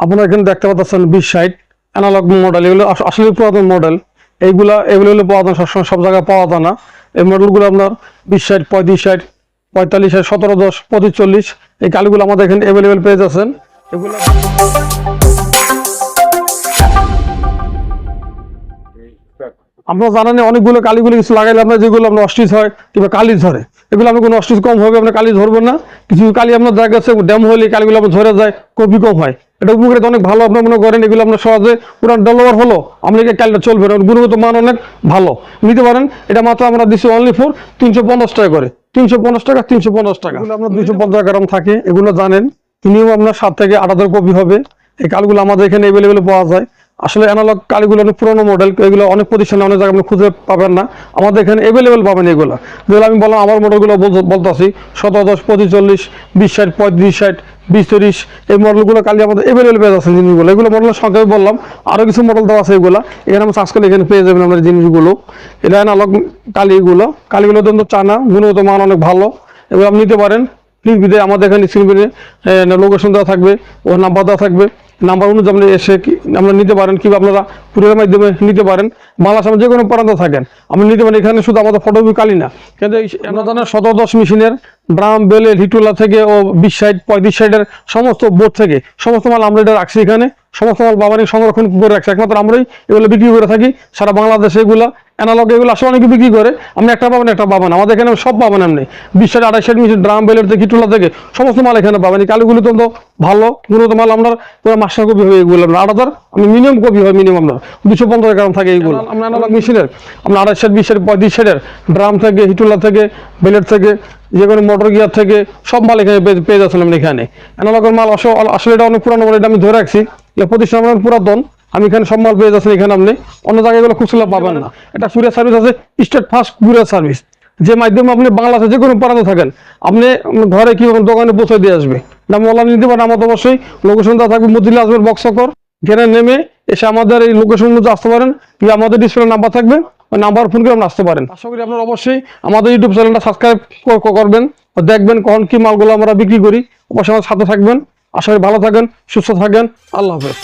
আপনারা এখানে দেখতে পাচ্ছেন বিশ সাইট অ্যানালগ মডেল এগুলো আস- আসলে পুরাতন মডেল এইগুলা, এগুলো হলো যায় সবসময় সব জায়গায় পাওয়া যায় না। এই মডেলগুলো আপনার বিশ সাইট পঁয়ত্রিশ সাইট পঁয়তাল্লিশ সাইট সতেরো, দশ, পঁচিশ, চল্লিশ, এই কালিগুলো আমাদের এখানে অ্যাভেলেবেল পেয়ে যাচ্ছেন। এগুলো আপনারা জানেন অনেকগুলো কালিগুলো কিছু লাগাইলে আপনার যেগুলো আপনার অস্টিস হয় কিংবা কালি ধরে এগুলো আপনার কোনো অস্টিস কম হবে আপনার কালি ধরবেন না। কিছু কালি আপনার দেখা গেছে ড্যাম হলে কালিগুলো আপনার ধরে যায় কপি কম হয়। এটা উপকারিতা অনেক ভালো আপনার মনে করেন এগুলো আপনার সহজে পুরান ডেভেলপার হলো আপনাকে কালিটা চলবে না গুণগত মান অনেক ভালো। নিতে পারেন এটা মাত্র আমরা দিচ্ছি অনলি ফোর তিনশো পঞ্চাশ টাকা করে। তিনশো পঞ্চাশ টাকা তিনশো পঞ্চাশ টাকা। এগুলো আপনার দুইশো পঞ্চাশ গ্রাম থাকে এগুলো জানেন তিনিও আপনার সাত থেকে আট হাজার কপি হবে। এই কালগুলো আমাদের এখানে অ্যাভেলেবেল পাওয়া যায়। আসলে অ্যানালগ কালিগুলো অনেক পুরোনো মডেল এগুলো অনেক প্রতিষ্ঠানে অনেক জায়গায় আপনি খুঁজে পাবেন না। আমাদের এখানে অ্যাভেলেবেল পাবেন এগুলো। যেগুলো আমি বললাম, আমার মডেলগুলো বলতেছি, সতেরো, দশ, পঁচিশ, চল্লিশ, বিশ ষাট, পঁয়ত্রিশ ষাট, বিশ, তিরিশ, এই মডেলগুলো কালি আমাদের অ্যাভেলেবেল পেয়ে যাচ্ছে জিনিসগুলো। এগুলো মডেলের সংখ্যা বললাম আরও কিছু মডেল দেওয়া আছে এগুলো। এখানে আমি সার্চ করলে এখানে পেয়ে যাবেন আমাদের জিনিসগুলো। এটা অ্যানালগ কালিগুলো। কালিগুলো অত্যন্ত চানা গুণগত মান অনেক ভালো। এগুলো আপনি নিতে পারেন। বিদে আমাদের এখানে স্ক্রিনে লোকেশন দেওয়া থাকবে, ও নাম্বার দেওয়া থাকবে। নাম্বার অনুযায়ী আপনি এসে আপনারা নিতে পারেন, কিংবা আপনারা কুরিয়ার মাধ্যমে নিতে পারেন। বাংলা সামনে যে কোনো প্রান্ত থাকেন, আপনি নিতে পারেন, এখানে শুধু আমাদের ফটোকপি কালি না। কিন্তু আমাদের সতেরো দশ মেশিনের ড্রাম বেলে হিটুলা থেকে ও বিশ সাইড পঁয়ত্রিশ সাইডের সমস্ত বোর্ড থেকে, সমস্ত মাল আমরা এটা রাখছি এখানে। সমস্ত মাল বাবানি সংরক্ষণ করে রাখছি। একমাত্র আমরাই এগুলো বিক্রি করে থাকি। সারা বাংলাদেশে এগুলা অ্যানালগ এগুলো আসলে অনেকে বিক্রি করে। আপনি একটা পাবেন একটা পাবেন আমাদের এখানে সব পাবেন আপনি বিশ সাইড আড়াই সাইড মিশন ড্রাম বেলের থেকে হিটুলা থেকে সমস্ত মাল এখানে পাবেন এই কালিগুলো তো ভালো গুণগত মাল আপনার পুরো মাস্টার কপি হবে এগুলো আপনার আট হাজার আমি মিনিমাম কপি হয় মিনিমাম আপনার দুশো পঞ্চাশ গ্রাম থাকে এইগুলো আপনার অ্যানালগ মেশিনের আপনার আড়াই সাইড বিশ সাইড পঁয়ত্রিশ সাইডের ড্রাম থেকে হিটুলা থেকে বেলের থেকে যে কোনো মোটর গিয়ার থেকে সব মাল এখানে পেয়ে- আপনি এখানে। অ্যানালগের মাল আসলে আসলে এটা অনেক পুরানো মাল এটা আমি ধরে রাখছি। প্রতিষ্ঠান পুরাতন। আমি এখানে সব মাল পেয়ে যাচ্ছেন এখানে আপনি। অন্য জায়গায় এগুলো খুচরা পাবেন না। এটা কুরিয়ার সার্ভিস আছে, স্টেট ফার্স্ট কুরিয়ার সার্ভিস যে মাধ্যমে আপনি বাংলাদেশে যে কোনো প্রান্তে থাকেন, আপনি ঘরে কি দোকানে পৌঁছে দিয়ে আসবে। না অনলাইন নিতে পারেন আমাদের অবশ্যই। লোকেশন দেওয়া থাকবে মদিল্লা আসবেন বক্সকর এখানে নেমে এসে আমাদের এই লোকেশন মধ্যে আসতে পারেন। কি আমাদের ডিসপ্লে নাম্বার থাকবে, ওই নাম্বার ফোন করে আপনি আসতে পারেন। আশা করি আপনারা অবশ্যই আমাদের ইউটিউব চ্যানেলটা সাবস্ক্রাইব করবেন। দেখবেন কখন কি মালগুলো আমরা বিক্রি করি। অবশ্যই আমার সাথে থাকবেন। আশা করি ভালো থাকেন, সুস্থ থাকেন। আল্লাহ হাফেজ।